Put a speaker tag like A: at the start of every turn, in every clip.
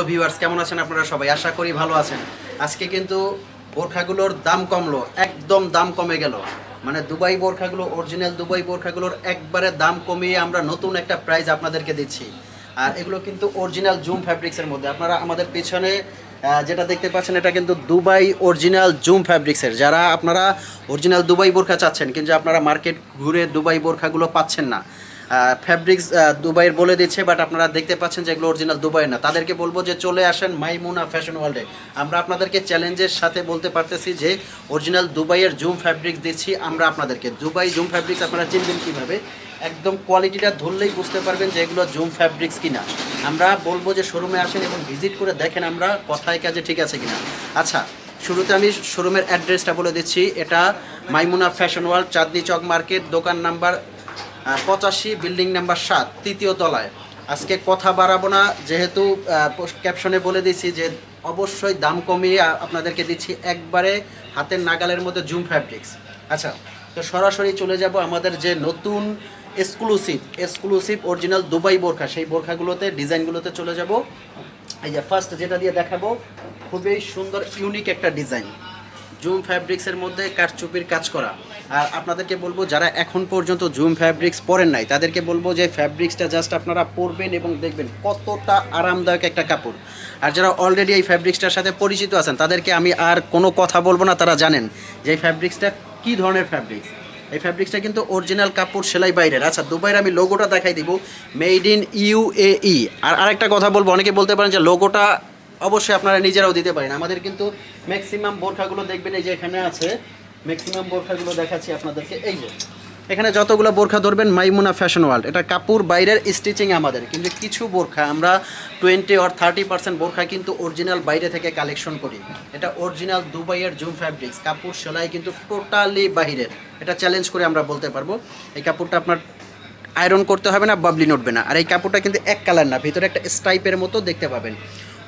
A: Hello viewers, কেমন আছেন আপনারা সবাই? আশা করি ভালো আছেন। আজকে কিন্তু বোরখাগুলোর দাম কমলো, একদম দাম কমে গেল। মানে দুবাই বোরখাগুলো অরিজিনাল দুবাই বোরখাগুলোর একবারে দাম কমিয়ে আমরা নতুন একটা প্রাইস আপনাদেরকে দিচ্ছি। আর এগুলো কিন্তু অরিজিনাল জুম ফ্যাব্রিক্সের মধ্যে। আপনারা আমাদের পিছনে যেটা দেখতে পাচ্ছেন, এটা কিন্তু দুবাই অরিজিনাল জুম ফ্যাব্রিক্সের যারা আপনারা অরিজিনাল দুবাই বোরখা চাচ্ছেন, কিন্তু আপনারা মার্কেট ঘুরে দুবাই বোরখাগুলো পাচ্ছেন না। ফ্যাব্রিক্স দুবাইয়ের বলে দিচ্ছে বাট আপনারা দেখতে পাচ্ছেন যে এগুলো অরিজিনাল দুবাই না। তাদেরকে বলব যে চলে আসেন মাইমুনা ফ্যাশন ওয়ার্ল্ডে আমরা আপনাদেরকে চ্যালেঞ্জের সাথে বলতে পারতেছি যে অরিজিনাল দুবাইয়ের জুম ফ্যাব্রিক্স দিচ্ছি আমরা আপনাদেরকে। দুবাই জুম ফ্যাব্রিক্স আপনারা চিনবেন কীভাবে? একদম কোয়ালিটিটা ধরলেই বুঝতে পারবেন যে এগুলো জুম ফ্যাব্রিক্স কিনা। আমরা বলব যে শোরুমে আসেন এবং ভিজিট করে দেখেন আমরা কথায় কাজে ঠিক আছে কিনা। আচ্ছা শুরুতে আমি শোরুমের অ্যাড্রেসটা বলে দিচ্ছি। এটা Maimuna fashion world Chandni Chowk market, দোকান নাম্বার পঁচাশি, বিল্ডিং নাম্বার সাত, তৃতীয় তলায়। আজকে কথা বাড়াবো না, যেহেতু ক্যাপশনে বলে দিচ্ছি যে অবশ্যই দাম কমিয়ে আপনাদেরকে দিচ্ছি একবারে হাতের নাগালের মধ্যে জুম ফ্যাব্রিক্স আচ্ছা তো সরাসরি চলে যাব আমাদের যে নতুন এক্সক্লুসিভ এক্সক্লুসিভ অরিজিনাল দুবাই বোরখা। সেই বোরখাগুলোতে, ডিজাইনগুলোতে চলে যাব। এই যে ফার্স্ট যেটা দিয়ে দেখাবো, খুবই সুন্দর ইউনিক একটা ডিজাইন। জুম ফ্যাব্রিক্সের মধ্যে কাঠচুপির কাজ করা। আর আপনাদেরকে বলব, যারা এখন পর্যন্ত জুম ফ্যাব্রিক্স পরেন নাই, তাদেরকে বলব যে ফ্যাব্রিক্সটা জাস্ট আপনারা পরবেন এবং দেখবেন কতটা আরামদায়ক একটা কাপড়। আর যারা অলরেডি এই ফ্যাব্রিক্সটার সাথে পরিচিত আছেন, তাদেরকে আমি আর কোনো কথা বলব না, তারা জানেন যে এই ফ্যাব্রিক্সটা কী ধরনের ফ্যাব্রিক্স। এই ফ্যাব্রিক্সটা কিন্তু অরিজিনাল কাপড় সেলাই বাইরের। আচ্ছা দুবাইয়ের আমি লোগোটা দেখাই দিব মেড ইন ইউএই আর আরেকটা কথা বলব, অনেকে বলতে পারেন যে লোগোটা অবশ্যই আপনারা নিজেরাও দিতে পারেন। আমাদের কিন্তু ম্যাক্সিমাম বোরখাগুলো দেখবেন, এই যে এখানে আছে ম্যাক্সিমাম বোরখাগুলো দেখাচ্ছি আপনাদেরকে। এই যে, এখানে যতগুলো বোরখা ধরবেন, মাইমুনা ফ্যাশন ওয়ার্ল্ড এটা কাপড় বাইরের স্টিচিং আমাদের, কিন্তু কিছু বোরখা, আমরা টোয়েন্টি অর থার্টি পার্সেন্ট বোরখা কিন্তু অরিজিনাল বাইরে থেকে কালেকশন করি। এটা অরিজিনাল দুবাইয়ের জুম ফ্যাব্রিক্স কাপড় সেলাই কিন্তু টোটালি বাইরের এটা চ্যালেঞ্জ করে আমরা বলতে পারব, এই কাপড়টা আপনার আয়রন করতে হবে না, বাবলি নড়বে না। আর এই কাপড়টা কিন্তু এক কালার না, ভিতরে একটা স্টাইপের মতো দেখতে পাবেন।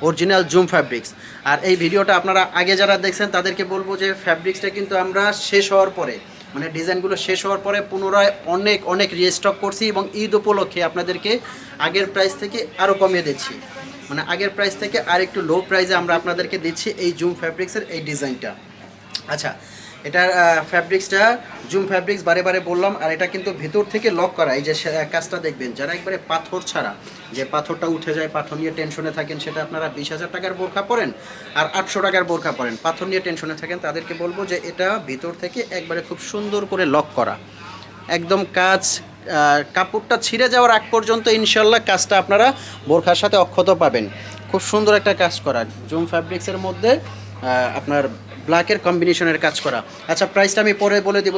A: অরিজিনাল জুম ফ্যাব্রিক্স আর এই ভিডিওটা আপনারা আগে যারা দেখছেন, তাদেরকে বলব যে ফ্যাব্রিক্সটা কিন্তু আমরা শেষ হওয়ার পরে মানে ডিজাইনগুলো শেষ হওয়ার পরে পুনরায় অনেক অনেক রিস্টক করছি এবং ঈদ উপলক্ষে আপনাদেরকে আগের প্রাইস থেকে আরও কমিয়ে দিচ্ছি। মানে আগের প্রাইস থেকে আর একটু লো প্রাইসে আমরা আপনাদেরকে দিচ্ছি এই জুম ফ্যাব্রিক্সের এই ডিজাইনটা। আচ্ছা এটার ফ্যাব্রিক্সটা জুম ফ্যাব্রিক্স বারে বারে বললাম, আর এটা কিন্তু ভেতর থেকে লক করা, এই যে কাজটা দেখবেন, যারা একবারে পাথর ছাড়া, যে পাথরটা উঠে যায়, পাথর নিয়ে টেনশনে থাকেন, সেটা আপনারা বিশ হাজার টাকার বোরখা পরেন, আর আটশো টাকার বোরখা পরেন, পাথর নিয়ে টেনশনে থাকেন, তাদেরকে বলব যে এটা ভিতর থেকে একবারে খুব সুন্দর করে লক করা। একদম কাজ কাপড়টা ছিঁড়ে যাওয়ার আগ পর্যন্ত ইনশাল্লাহ কাজটা আপনারা বোরখার সাথে অক্ষত পাবেন। খুব সুন্দর একটা কাজ করা জুম ফ্যাব্রিক্সের মধ্যে আপনার ব্ল্যাকের কম্বিনেশনের কাজ করা। আচ্ছা প্রাইসটা আমি পরে বলে দিব।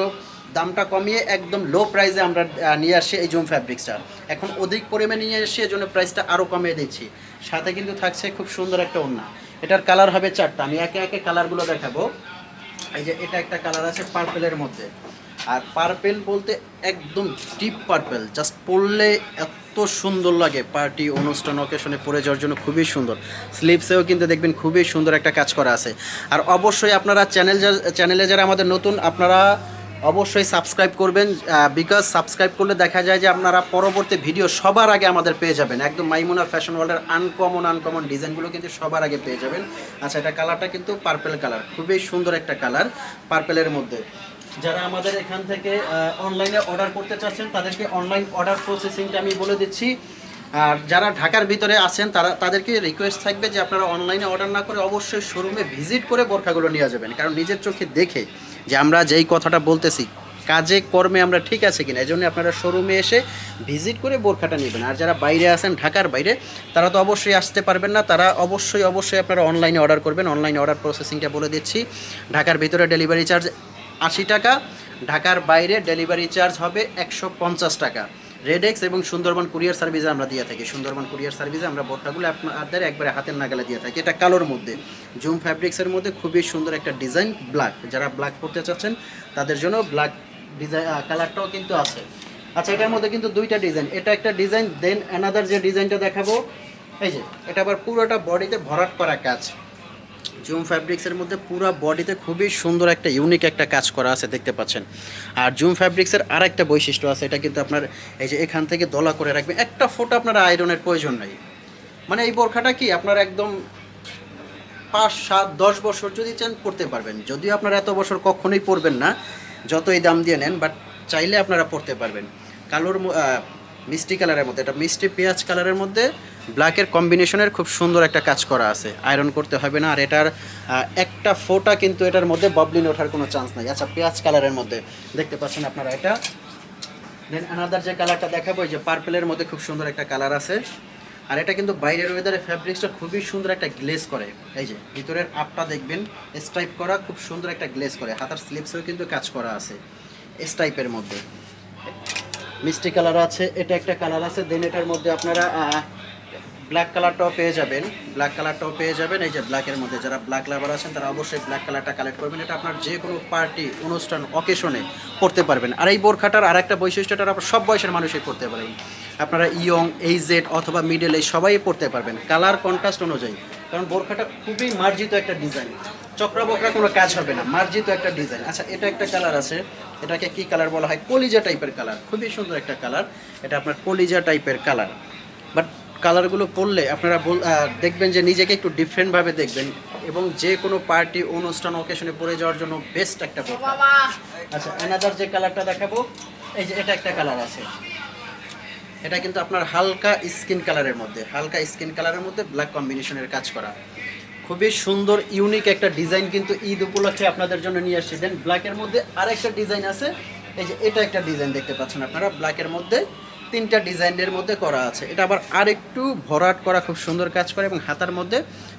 A: দামটা কমিয়ে একদম লো প্রাইসে আমরা নিয়ে আসছি এই জুম ফ্যাব্রিক্সটা এখন অধিক পরিমাণে নিয়ে এসে জন্য প্রাইসটা আরও কমিয়ে দিচ্ছি। সাথে কিন্তু থাকছে খুব সুন্দর একটা ওড়না। এটার কালার হবে চারটা। আমি একে একে কালারগুলো দেখাবো। এই যে এটা একটা কালার আছে পার্পেলের মধ্যে। আর পার্পেল বলতে একদম ডিপ পার্পেল জাস্ট পরলে এত সুন্দর লাগে পার্টি অনুষ্ঠান অকেশনে পরে যাওয়ার জন্য খুবই সুন্দর। স্লিপসেও কিন্তু দেখবেন খুবই সুন্দর একটা কাজ করা আছে। আর অবশ্যই আপনারা চ্যানেল চ্যানেলে যারা আমাদের নতুন, আপনারা অবশ্যই সাবস্ক্রাইব করবেন বিকজ সাবস্ক্রাইব করলে দেখা যায় যে আপনারা পরবর্তী ভিডিও সবার আগে আমাদের পেয়ে যাবেন। একদম মাইমুনা ফ্যাশন ওয়ার্ল্ডের আনকমন আনকমন ডিজাইনগুলো কিন্তু সবার আগে পেয়ে যাবেন। আচ্ছা এটা কালারটা কিন্তু পার্পেল কালার খুবই সুন্দর একটা কালার পার্পেলের মধ্যে। যারা আমাদের এখান থেকে অনলাইনে অর্ডার করতে চাচ্ছেন, তাদেরকে অনলাইন অর্ডার প্রসেসিংটা আমি বলে দিচ্ছি। আর যারা ঢাকার ভিতরে আছেন, তারা, তাদেরকে রিকোয়েস্ট থাকবে যে আপনারা অনলাইনে অর্ডার না করে অবশ্যই শোরুমে ভিজিট করে বোরখাগুলো নিয়ে যাবেন। কারণ নিজের চোখে দেখে যে আমরা যেই কথাটা বলতেছি, কাজে, কর্মে আমরা ঠিক আছে কিনা এই জন্য আপনারা শোরুমে এসে ভিজিট করে বোরখাটা নেবেন। আর যারা বাইরে আছেন, ঢাকার বাইরে, তারা তো অবশ্যই আসতে পারবেন না। তারা অবশ্যই অবশ্যই আপনারা অনলাইনে অর্ডার করবেন। অনলাইনে অর্ডার প্রসেসিংটা বলে দিচ্ছি। ঢাকার ভিতরে ডেলিভারি চার্জ আশি টাকা, ঢাকার বাইরে ডেলিভারি চার্জ হবে একশো পঞ্চাশ টাকা। রেডেক্স এবং সুন্দরবন কুরিয়ার সার্ভিসে আমরা দিয়ে থাকি। সুন্দরবন কুরিয়ার সার্ভিসে আমরা বোরখাগুলো আপনাদের একবারে হাতের নাগালে দিয়ে থাকি। এটা কালোর মধ্যে। জুম ফ্যাব্রিক্সের মধ্যে খুবই সুন্দর একটা ডিজাইন, ব্ল্যাক। যারা ব্ল্যাক করতে চাচ্ছেন, তাদের জন্য ব্ল্যাক ডিজাইন কালারটাও কিন্তু আছে। আচ্ছা এটার মধ্যে কিন্তু দুইটা ডিজাইন। এটা একটা ডিজাইন, দেন অ্যানাদার যে ডিজাইনটা দেখাবো, এই যে, এটা আবার পুরোটা বডিতে ভরাট করা কাজ। জুম ফ্যাব্রিক্সের মধ্যে পুরো বডিতে খুবই সুন্দর একটা ইউনিক একটা কাজ করা আছে দেখতে পাচ্ছেন। আর জুম ফ্যাব্রিক্সের আর একটা বৈশিষ্ট্য আছে, এটা কিন্তু আপনার এই যে এখান থেকে দলা করে রাখবে একটা ফোঁটা আপনার আয়রনের প্রয়োজন নাই। মানে এই বোরখাটা কি আপনার একদম পাঁচ, সাত, দশ বছর যদি চান পড়তে পারবেন। যদিও আপনারা এত বছর কখনোই পরবেন না, যতই দাম দিয়ে নেন বাট চাইলে আপনারা পড়তে পারবেন। কালোর মিষ্টি কালারের মধ্যে, এটা মিষ্টি পেঁয়াজ কালারের মধ্যে ব্ল্যাকের কম্বিনেশনের খুব সুন্দর একটা কাজ করা আছে। আয়রন করতে হবে না, আর এটার একটা ফোটা কিন্তু এটার মধ্যে ববলিন ওঠার কোনো চান্স নাই। আচ্ছা পেঁয়াজ কালারের মধ্যে দেখতে পাচ্ছেন আপনারা এটা। দেন আনাদার যে কালারটা দেখাবো যে পার্পেলের মধ্যে খুব সুন্দর একটা কালার আছে। আর এটা কিন্তু বাইরের ওয়েদারে ফ্যাব্রিক্সটা খুবই সুন্দর একটা গ্লেজ করে। এই যে, ভিতরের আপটা দেখবেন স্ট্রাইপ করা খুব সুন্দর একটা গ্লেজ করে। হাতার স্লিপসেও কিন্তু কাজ করা আছে স্ট্রাইপের মধ্যে। মিষ্টি কালার আছে, এটা একটা কালার আছে। দেন এটার মধ্যে আপনারা ব্ল্যাক কালারটাও পেয়ে যাবেন। ব্ল্যাক কালারটাও পেয়ে যাবেন। এই যে ব্ল্যাকের মধ্যে যারা ব্ল্যাক লাভার আছেন, তারা অবশ্যই ব্ল্যাক কালারটা কালেক্ট করবেন। এটা আপনার যে কোনো পার্টি অনুষ্ঠান অকেশনে পড়তে পারবেন। আর এই বোরখাটার আর একটা বৈশিষ্ট্যটা আপনার সব বয়সের মানুষই পড়তে পারবেন আপনারা ইয়ং এইজেড অথবা মিডল এই সবাই পড়তে পারবেন। কালার কন্ট্রাস্ট অনুযায়ী। কারণ বোরখাটা খুবই মার্জিত একটা ডিজাইন চক্রা বকরা কোনো কাজ হবে না, মার্জিত একটা ডিজাইন আচ্ছা এটা একটা কালার আছে। এটাকে কি কালার বলা হয়? কলিজা টাইপের কালার খুবই সুন্দর একটা কালার এটা আপনার কলিজা টাইপের কালার বাট কালারগুলো পরলে আপনারা দেখবেন যে নিজেকে একটু ডিফারেন্টভাবে দেখবেন এবং যে কোনো পার্টি অনুষ্ঠান অকেশনে পরে যাওয়ার জন্য বেস্ট একটা আচ্ছা অ্যানাদার যে কালারটা দেখাবো এই যে এটা একটা কালার আছে। এটা কিন্তু আপনার হালকা স্কিন কালারের মধ্যে হালকা স্কিন কালারের মধ্যে ব্ল্যাক কম্বিনেশনের কাজ করা। খুবই সুন্দর ইউনিক একটা ডিজাইন কিন্তু ঈদ উপলক্ষে আপনাদের জন্য নিয়ে আসছি। দেন ব্ল্যাকের মধ্যে আরেকটা ডিজাইন আছে। এই যে এটা একটা ডিজাইন দেখতে পাচ্ছেন আপনারা। ব্ল্যাকের মধ্যে তিনটা ডিজাইনের মধ্যে করা আছে। এটা আবার আরেকটু ভরাট করা, খুব সুন্দর কাজ করে এবং হাতার মধ্যে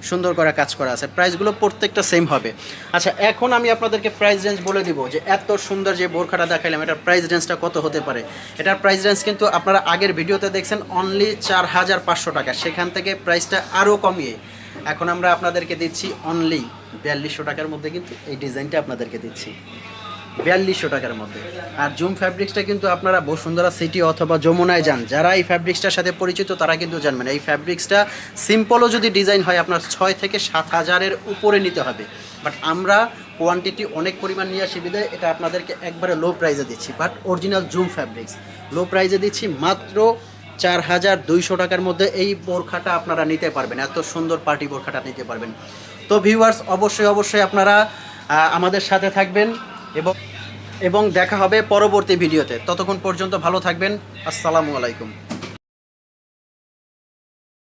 A: সুন্দর করা কাজ করা আছে। প্রাইসগুলো প্রত্যেকটা সেম হবে। আচ্ছা এখন আমি আপনাদেরকে প্রাইস রেঞ্জ বলে দিব যে এত সুন্দর যে বোরখাটা দেখাইলাম, এটার প্রাইস রেঞ্জটা কত হতে পারে? এটার প্রাইস রেঞ্জ কিন্তু আপনারা আগের ভিডিওতে দেখছেন অনলি চার হাজার পাঁচশো টাকা। সেখান থেকে প্রাইসটা আরও কমিয়ে। এখন আমরা আপনাদেরকে দিচ্ছি অনলি বিয়াল্লিশশো টাকার মধ্যে কিন্তু এই ডিজাইনটা আপনাদেরকে দিচ্ছি। বিয়াল্লিশশো টাকার মধ্যে। আর জুম ফ্যাব্রিক্সটা কিন্তু আপনারা বসুন্ধরা সিটি অথবা যমুনায় যান, যারা এই ফ্যাব্রিক্সটার সাথে পরিচিত, তারা কিন্তু জানবেন। এই ফ্যাব্রিক্সটা সিম্পলও যদি ডিজাইন হয়, আপনার ছয় থেকে সাত হাজারের উপরে নিতে হবে। বাট আমরা কোয়ান্টিটি অনেক পরিমাণ নিয়ে আসি বিদায়, এটা আপনাদেরকে একবারে লো প্রাইজে দিচ্ছি। But original zoom fabrics low প্রাইজে দিচ্ছি মাত্র চার হাজার দুইশো টাকার মধ্যে এই বোরখাটা আপনারা নিতে পারবেন। এত সুন্দর পার্টি বোরখাটা নিতে পারবেন। তো ভিউয়ার্স অবশ্যই অবশ্যই আপনারা আমাদের সাথে থাকবেন। এবং এবং দেখা হবে পরবর্তী ভিডিওতে। ততক্ষণ পর্যন্ত ভালো থাকবেন। আসসালামু আলাইকুম।